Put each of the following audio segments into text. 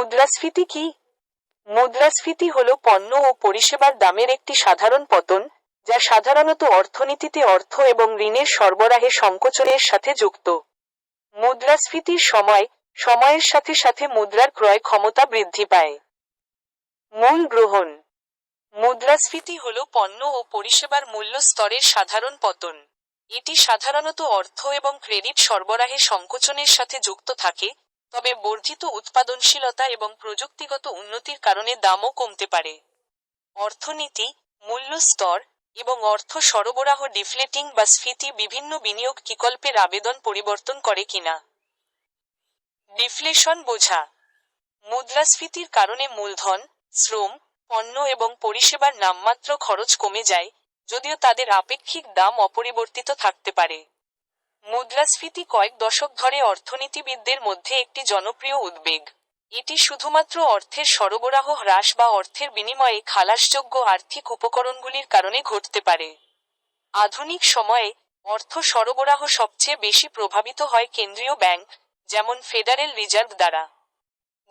মুদ্রাস্ফীতি কি? মুদ্রাস্ফীতি হল পণ্য ও পরিষেবার দামের একটি সাধারণ পতন, যা সাধারণত অর্থনীতিতে অর্থ এবং ঋণের সরবরাহে সংকোচনের সাথে যুক্ত। মুদ্রাস্ফীতির সময়, সময়ের সাথে সাথে মুদ্রার ক্রয় ক্ষমতা বৃদ্ধি পায়। মূল গ্রহণ। মুদ্রাস্ফীতি হল পণ্য ও পরিষেবার মূল্য স্তরের সাধারণ পতন। এটি সাধারণত অর্থ এবং ক্রেডিট সরবরাহে সংকোচনের সাথে যুক্ত থাকে তবে বর্ধিত উৎপাদনশীলতা এবং প্রযুক্তিগত উন্নতির কারণে দামও কমতে পারে। অর্থনীতি, মূল্য স্তর এবং অর্থ সরবরাহ ডিফ্লেটিং বা স্ফীতি বিভিন্ন বিনিয়োগ বিকল্পের আবেদন পরিবর্তন করে কিনা। ডিফ্লেশন বোঝা। মুদ্রাস্ফীতির কারণে মূলধন, শ্রম, পণ্য এবং পরিষেবার নামমাত্র খরচ কমে যায়, যদিও তাদের আপেক্ষিক দাম অপরিবর্তিত থাকতে পারে। মুদ্রাস্ফীতি কয়েক দশক ধরে অর্থনীতিবিদদের মধ্যে একটি জনপ্রিয় উদ্বেগ। এটি শুধুমাত্র অর্থের সরবরাহ হ্রাস বা অর্থের বিনিময়ে খালাসযোগ্য আর্থিক উপকরণগুলির কারণে ঘটতে পারে। আধুনিক সময়ে অর্থ সরবরাহ সবচেয়ে বেশি প্রভাবিত হয় কেন্দ্রীয় ব্যাংক, যেমন ফেডারেল রিজার্ভ দ্বারা।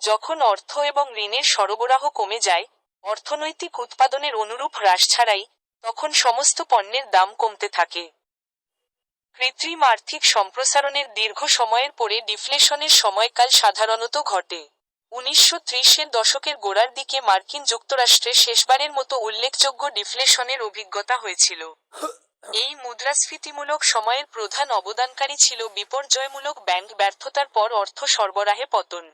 যখন অর্থ এবং ঋণের সরবরাহ কমে যায়, অর্থনৈতিক উৎপাদনের অনুরূপ হ্রাস ছাড়াই তখন সমস্ত পণ্যের দাম কমতে থাকে। কৃত্রিম আর্থিক সম্প্রসারণের দীর্ঘ সময়ের পরে ডিফ্লেশনের সময়কাল সাধারণত ঘটে। উনিশশো ত্রিশের দশকের গোড়ার দিকে মার্কিন যুক্তরাষ্ট্রে শেষবারের মতো উল্লেখযোগ্য ডিফ্লেশনের অভিজ্ঞতা হয়েছিল। এই মুদ্রাস্ফীতিমূলক সময়ের প্রধান অবদানকারী ছিল বিপর্যয়মূলক ব্যাংক ব্যর্থতার পর অর্থ সরবরাহে পতন।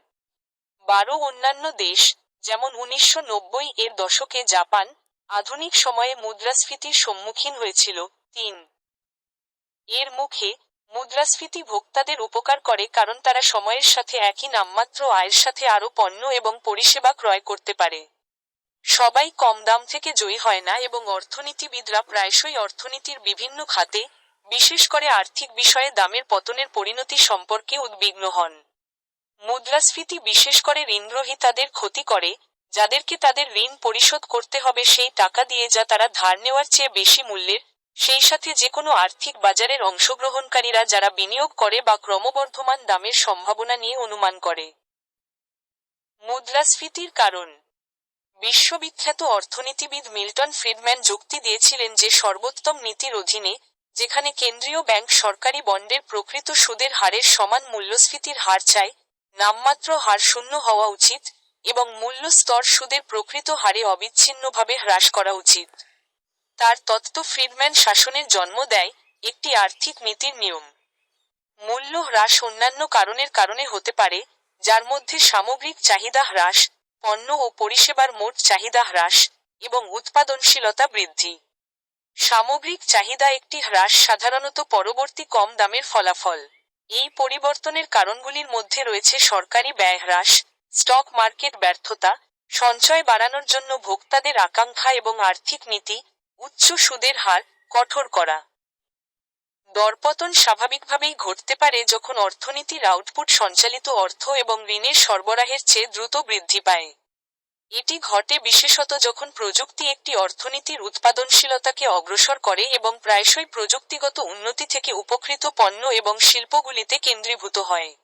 বারো অন্যান্য দেশ, যেমন উনিশশো নব্বই এর দশকে জাপান, আধুনিক সময়ে মুদ্রাস্ফীতির সম্মুখীন হয়েছিল। তিন এর মুখে মুদ্রাস্ফীতি ভোক্তাদের উপকার করে কারণ তারা সময়ের সাথে একই নামমাত্র আয়ের সাথে আরও পণ্য এবং পরিষেবা ক্রয় করতে পারে। সবাই কম দাম থেকে জয়ী হয় না এবং অর্থনীতিবিদরা প্রায়শই অর্থনীতির বিভিন্ন খাতে, বিশেষ করে আর্থিক বিষয়ে দামের পতনের পরিণতি সম্পর্কে উদ্বিগ্ন হন। মুদ্রাস্ফীতি বিশেষ করে ঋণগ্রহীতাদের ক্ষতি করে, যাদেরকে তাদের ঋণ পরিশোধ করতে হবে সেই টাকা দিয়ে যা তারা ধার নেওয়ার চেয়ে বেশি মূল্যের সেই সাথে যে কোনো আর্থিক বাজারের অংশগ্রহণকারীরা যারা বিনিয়োগ করে বা ক্রমবর্ধমান দামের সম্ভাবনা নিয়ে অনুমান করে। মুদ্রাস্ফীতির কারণ। বিশ্ববিখ্যাত অর্থনীতিবিদ মিল্টন ফ্রিডম্যান যুক্তি দিয়েছিলেন যে সর্বোত্তম নীতির অধীনে যেখানে কেন্দ্রীয় ব্যাংক সরকারি বন্ডের প্রকৃত সুদের হারের সমান মূল্যস্ফীতির হার চায়, নামমাত্র হার শূন্য হওয়া উচিত এবং মূল্য স্তর সুদের প্রকৃত হারে অবিচ্ছিন্নভাবে হ্রাস করা উচিত। তার তত্ত্ব ফ্রিডম্যান শাসনের জন্ম দেয় একটি আর্থিক নীতির নিয়ম। মূল্য হ্রাস অন্যান্য কারণের কারণে হতে পারে, যার মধ্যে সামগ্রিক চাহিদা হ্রাস, পণ্য ও পরিষেবার মোট চাহিদা হ্রাস এবং উৎপাদনশীলতা বৃদ্ধি। সামগ্রিক চাহিদা একটি হ্রাস সাধারণত পরবর্তী কম দামের ফলাফল। এই পরিবর্তনের কারণগুলির মধ্যে রয়েছে সরকারি ব্যয় হ্রাস, স্টক মার্কেট ব্যর্থতা, সঞ্চয় বাড়ানোর জন্য ভোক্তাদের আকাঙ্ক্ষা এবং আর্থিক নীতি উচ্চ সুদের হার কঠোর করা। দরপতন স্বাভাবিকভাবেই ঘটতে পারে যখন অর্থনীতির আউটপুট সঞ্চালিত অর্থ এবং ঋণের সরবরাহের চেয়ে দ্রুত বৃদ্ধি পায়। এটি ঘটে বিশেষত যখন প্রযুক্তি একটি অর্থনীতির উৎপাদনশীলতাকে অগ্রসর করে এবং প্রায়শই প্রযুক্তিগত উন্নতি থেকে উপকৃত পণ্য এবং শিল্পগুলিতে কেন্দ্রীভূত হয়।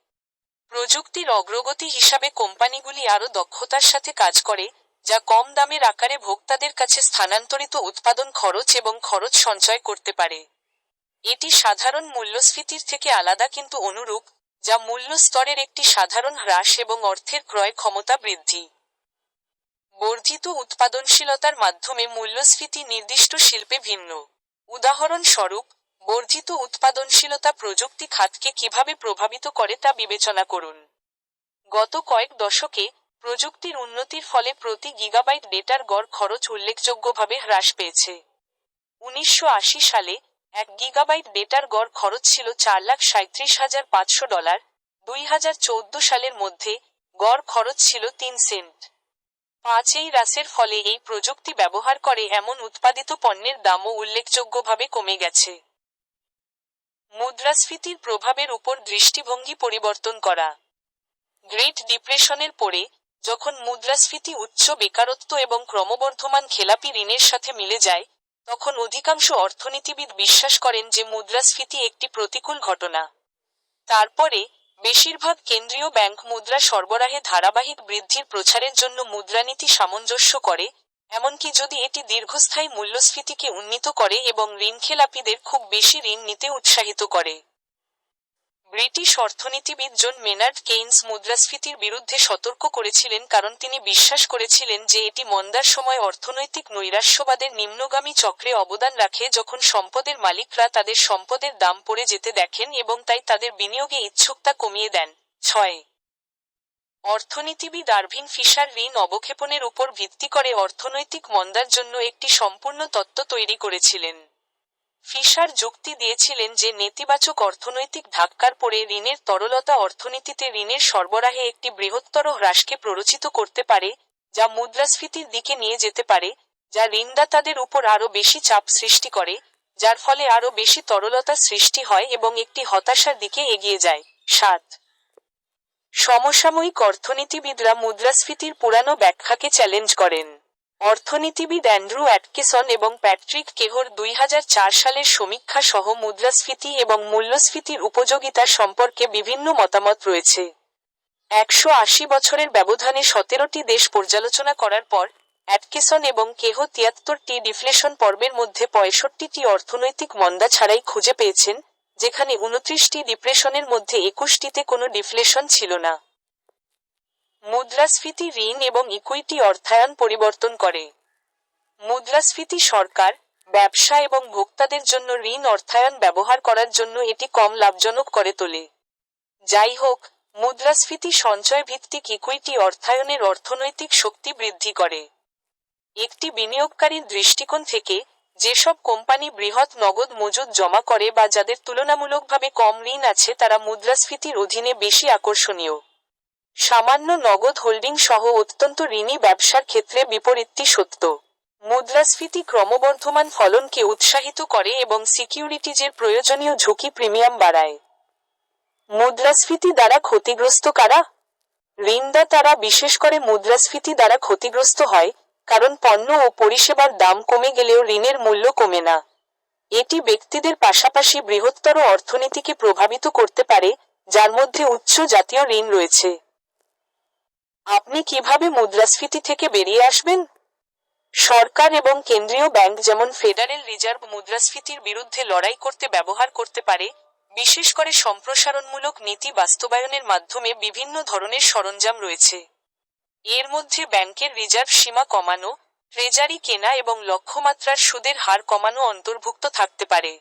প্রযুক্তির অগ্রগতি হিসাবে কোম্পানিগুলি আরও দক্ষতার সাথে কাজ করে যা কম দামের আকারে ভোক্তাদের কাছে স্থানান্তরিত উৎপাদন খরচ এবং খরচ সঞ্চয় করতে পারে। এটি সাধারণ মূল্যস্ফীতির থেকে আলাদা কিন্তু অনুরূপ, যা মূল্য স্তরের একটি সাধারণ হ্রাস এবং অর্থের ক্রয় ক্ষমতা বৃদ্ধি। বর্ধিত উৎপাদনশীলতার মাধ্যমে মূল্যস্ফীতি নির্দিষ্ট শিল্পে ভিন্ন। উদাহরণস্বরূপ, বর্ধিত উৎপাদনশীলতা প্রযুক্তি খাতকে কীভাবে প্রভাবিত করে তা বিবেচনা করুন। গত কয়েক দশকে প্রযুক্তির উন্নতির ফলে প্রতি গিগাবাইট ডেটার গড় খরচ উল্লেখযোগ্যভাবে হ্রাস পেয়েছে। উনিশশো আশি সালে এক গিগাবাইট ডেটার গড় খরচ ছিল চার লাখ সাঁত্রিশ হাজার পাঁচশো ডলার। দুই হাজার চৌদ্দ সালের মধ্যে গড় খরচ ছিল তিন সেন্ট। পাঁচই হ্রাসের ফলে এই প্রযুক্তি ব্যবহার করে এমন উৎপাদিত পণ্যের দামও উল্লেখযোগ্যভাবে কমে গেছে। মুদ্রাস্ফীতির প্রভাবের উপর দৃষ্টিভঙ্গি পরিবর্তন করা। গ্রেট ডিপ্রেশনের পরে যখন মুদ্রাস্ফীতি, উচ্চ বেকারত্ব এবং ক্রমবর্ধমান খেলাপি ঋণের সাথে মিলে যায়, তখন অধিকাংশ অর্থনীতিবিদ বিশ্বাস করেন যে মুদ্রাস্ফীতি একটি প্রতিকূল ঘটনা। তারপরে, বেশিরভাগ কেন্দ্রীয় ব্যাংক মুদ্রা সরবরাহে ধারাবাহিক বৃদ্ধির প্রচারের জন্য মুদ্রানীতি সামঞ্জস্য করে, এমনকি যদি এটি দীর্ঘস্থায়ী মূল্যস্ফীতিকে উন্নীত করে এবং ঋণখেলাপিদের খুব বেশি ঋণ নিতে উৎসাহিত করে। ব্রিটিশ অর্থনীতিবিদ জন মেনার্ড কেইনস মুদ্রাস্ফীতির বিরুদ্ধে সতর্ক করেছিলেন কারণ তিনি বিশ্বাস করেছিলেন যে এটি মন্দার সময় অর্থনৈতিক নৈরাশ্যবাদের নিম্নগামী চক্রে অবদান রাখে যখন সম্পদের মালিকরা তাদের সম্পদের দাম পড়ে যেতে দেখেন এবং তাই তাদের বিনিয়োগে ইচ্ছুকতা কমিয়ে দেন। ছয়। অর্থনীতিবিদ আরভিন ফিশার ঋণ অবক্ষেপণের উপর ভিত্তি করে অর্থনৈতিক মন্দার জন্য একটি সম্পূর্ণ তত্ত্ব তৈরি করেছিলেন। ফিশার যুক্তি দিয়েছিলেন যে নেতিবাচক অর্থনৈতিক ধাক্কার পরে ঋণের তরলতা অর্থনীতিতে ঋণের সরবরাহে একটি বৃহত্তর হ্রাসকে প্ররোচিত করতে পারে, যা মুদ্রাস্ফীতির দিকে নিয়ে যেতে পারে, যা ঋণদাতাদের উপর আরও বেশি চাপ সৃষ্টি করে, যার ফলে আরও বেশি তরলতা সৃষ্টি হয় এবং একটি হতাশার দিকে এগিয়ে যায়। সাত। সমসাময়িক অর্থনীতিবিদরা মুদ্রাস্ফীতির পুরানো ব্যাখ্যাকে চ্যালেঞ্জ করেন। অর্থনীতিবিদ অ্যান্ড্রু অ্যাটকিসন এবং প্যাট্রিক কেহর দুই হাজার চার সালের সমীক্ষা সহ মুদ্রাস্ফীতি এবং মূল্যস্ফীতির উপযোগিতা সম্পর্কে বিভিন্ন মতামত রয়েছে। একশো আশি বছরের ব্যবধানে সতেরোটি দেশ পর্যালোচনা করার পর অ্যাটকেসন এবং কেহ তিয়াত্তরটি ডিফ্লেশন পর্বের মধ্যে পঁয়ষট্টিটি অর্থনৈতিক মন্দা ছাড়াই খুঁজে পেয়েছেন, যেখানে উনত্রিশটি ডিপ্রেশনের মধ্যে একুশটিতে কোনো ডিফ্লেশন ছিল না। মুদ্রাস্ফীতি ঋণ এবং ইকুইটি অর্থায়ন পরিবর্তন করে। মুদ্রাস্ফীতি সরকার, ব্যবসা এবং ভোক্তাদের জন্য ঋণ অর্থায়ন ব্যবহার করার জন্য এটি কম লাভজনক করে তোলে। যাই হোক, মুদ্রাস্ফীতি সঞ্চয় ভিত্তিক ইকুইটি অর্থায়নের অর্থনৈতিক শক্তি বৃদ্ধি করে। একটি বিনিয়োগকারীর দৃষ্টিকোণ থেকে, যেসব কোম্পানি বৃহৎ নগদ মজুদ জমা করে বা যাদের তুলনামূলকভাবে কম ঋণ আছে, তারা মুদ্রাস্ফীতির অধীনে বেশি আকর্ষণীয়। সামান্য নগদ হোল্ডিং সহ অত্যন্ত ঋণী ব্যবসার ক্ষেত্রে বিপরীতটি সত্য। মুদ্রাস্ফীতি ক্রমবর্ধমান ফলনকে উৎসাহিত করে এবং সিকিউরিটিজের প্রয়োজনীয় ঝুঁকি প্রিমিয়াম বাড়ায়। মুদ্রাস্ফীতি দ্বারা ক্ষতিগ্রস্ত কারা? ঋণদাতারা বিশেষ করে মুদ্রাস্ফীতি দ্বারা ক্ষতিগ্রস্ত হয়, কারণ পণ্য ও পরিষেবার দাম কমে গেলেও ঋণের মূল্য কমে না। এটি ব্যক্তিদের পাশাপাশি বৃহত্তর অর্থনীতিকে প্রভাবিত করতে পারে, যার মধ্যে উচ্চ জাতীয় ঋণ রয়েছে। আপনি কীভাবে মুদ্রাস্ফীতি থেকে বেরিয়ে আসবেন? সরকার এবং কেন্দ্রীয় ব্যাংক যেমন ফেডারেল রিজার্ভ মুদ্রাস্ফীতির বিরুদ্ধে লড়াই করতে ব্যবহার করতে পারে, বিশেষ করে সম্প্রসারণমূলক নীতি বাস্তবায়নের মাধ্যমে বিভিন্ন ধরনের সরঞ্জাম রয়েছে। এর মধ্যে ব্যাংকের রিজার্ভ সীমা কমানো, ট্রেজারি কেনা এবং লক্ষ্যমাত্রার সুদের হার কমানো অন্তর্ভুক্ত থাকতে পারে।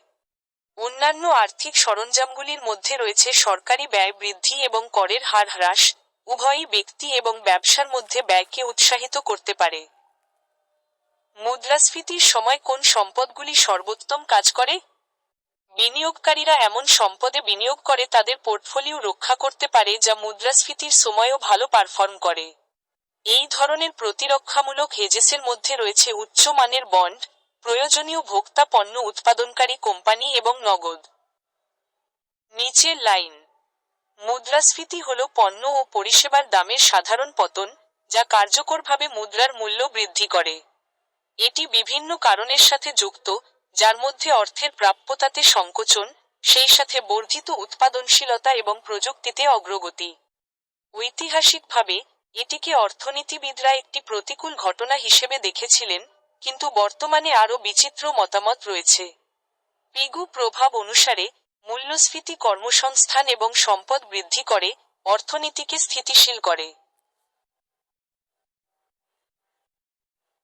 অন্যান্য আর্থিক সরঞ্জামগুলির মধ্যে রয়েছে সরকারি ব্যয় বৃদ্ধি এবং করের হার হ্রাস উভয়ই ব্যক্তি এবং ব্যবসার মধ্যে ব্যয়কে উৎসাহিত করতে পারে। মুদ্রাস্ফীতির সময় কোন সম্পদগুলি সর্বোত্তম কাজ করে? বিনিয়োগকারীরা এমন সম্পদে বিনিয়োগ করে তাদের পোর্টফোলিও রক্ষা করতে পারে যা মুদ্রাস্ফীতির সময়ও ভালো পারফর্ম করে। এই ধরনের প্রতিরক্ষামূলক হেজেসের মধ্যে রয়েছে উচ্চ মানের বন্ড, প্রয়োজনীয় ভোক্তা পণ্য উৎপাদনকারী কোম্পানি এবং নগদ। নিচের লাইন মুদ্রাস্ফীতি হল পণ্য ও পরিষেবার দামের সাধারণ পতন, যা কার্যকরভাবে মুদ্রার মূল্য বৃদ্ধি করে। এটি বিভিন্ন কারণের সাথে যুক্ত, যার মধ্যে অর্থের প্রাপ্যতাতে সংকোচন, সেই সাথে বর্ধিত উৎপাদনশীলতা এবং প্রযুক্তিতে অগ্রগতি। ঐতিহাসিকভাবে, এটিকে অর্থনীতিবিদরা একটি প্রতিকূল ঘটনা হিসেবে দেখেছিলেন, কিন্তু বর্তমানে আরও বিচিত্র মতামত রয়েছে। পিগু প্রভাব অনুসারে মূল্যস্ফীতি কর্মসংস্থান এবং সম্পদ বৃদ্ধি করে অর্থনীতিকে স্থিতিশীল করে।